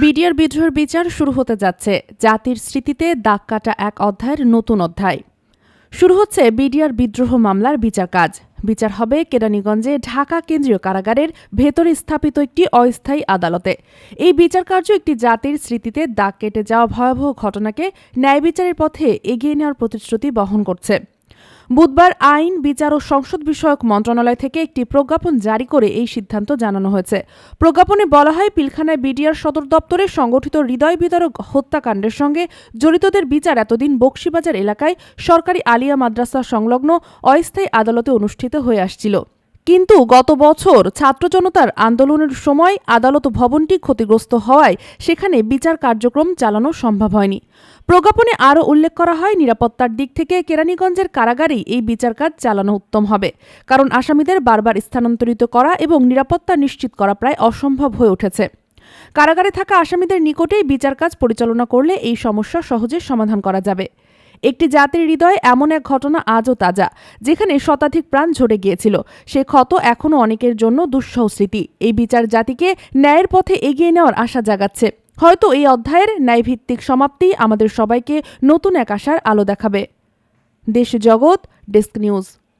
BDR বিদ্রোহের বিচার শুরু হতে যাচ্ছে। জাতির স্মৃতিতে দাগ কাটা এক অধ্যায়ের নতুন অধ্যায়। শুরু হচ্ছে বিডিআর বিদ্রোহ মামলার বিচার কাজ। বিচার হবে কেরানীগঞ্জে ঢাকা কেন্দ্রীয় কারাগারের ভেতরে স্থাপিত একটি অস্থায়ী আদালতে। এই বিচার কার্য একটি জাতির স্মৃতিতে দাগ কেটে যাওয়া ভয়াবহ ঘটনাকে ন্যায় বিচারের পথে এগিয়ে নেওয়ার প্রতিশ্রুতি বহন করছে। বুধবার আইন, বিচার ও সংসদ বিষয়ক মন্ত্রণালয় থেকে একটি প্রজ্ঞাপন জারি করে এই সিদ্ধান্ত জানানো হয়েছে। প্রজ্ঞাপনে বলা হয়, পিলখানায় বিডিআর সদর দপ্তরে সংগঠিত হৃদয় বিতরক হত্যাকাণ্ডের সঙ্গে জড়িতদের বিচার এতদিন বক্সিবাজার এলাকায় সরকারি আলিয়া মাদ্রাসা সংলগ্ন অস্থায়ী আদালতে অনুষ্ঠিত হয়ে আসছিল। কিন্তু গত বছর ছাত্র জনতার আন্দোলনের সময় আদালত ভবনটি ক্ষতিগ্রস্ত হওয়ায় সেখানে বিচার কার্যক্রম চালানো সম্ভব হয়নি। প্রজ্ঞাপনে আরও উল্লেখ করা হয়, নিরাপত্তার দিক থেকে কেরানীগঞ্জের কারাগারেই এই বিচার কাজ চালানো উত্তম হবে। কারণ আসামিদের বারবার স্থানান্তরিত করা এবং নিরাপত্তা নিশ্চিত করা প্রায় অসম্ভব হয়ে উঠেছে। কারাগারে থাকা আসামিদের নিকটেই বিচার কাজ পরিচালনা করলে এই সমস্যা সহজে সমাধান করা যাবে। একটি জাতির হৃদয়ে এমন এক ঘটনা আজও তাজা, যেখানে শতাধিক প্রাণ ঝরে গিয়েছিল। সে ক্ষত এখনও অনেকের জন্য দুঃসহ স্মৃতি। এই বিচার জাতিকে ন্যায়ের পথে এগিয়ে নেওয়ার আশা জাগাচ্ছে। হয়তো এই অধ্যায়ের ন্যায়ভিত্তিক সমাপ্তি আমাদের সবাইকে নতুন এক আশার আলো দেখাবে। দেশ জগৎ, ডেস্ক নিউজ।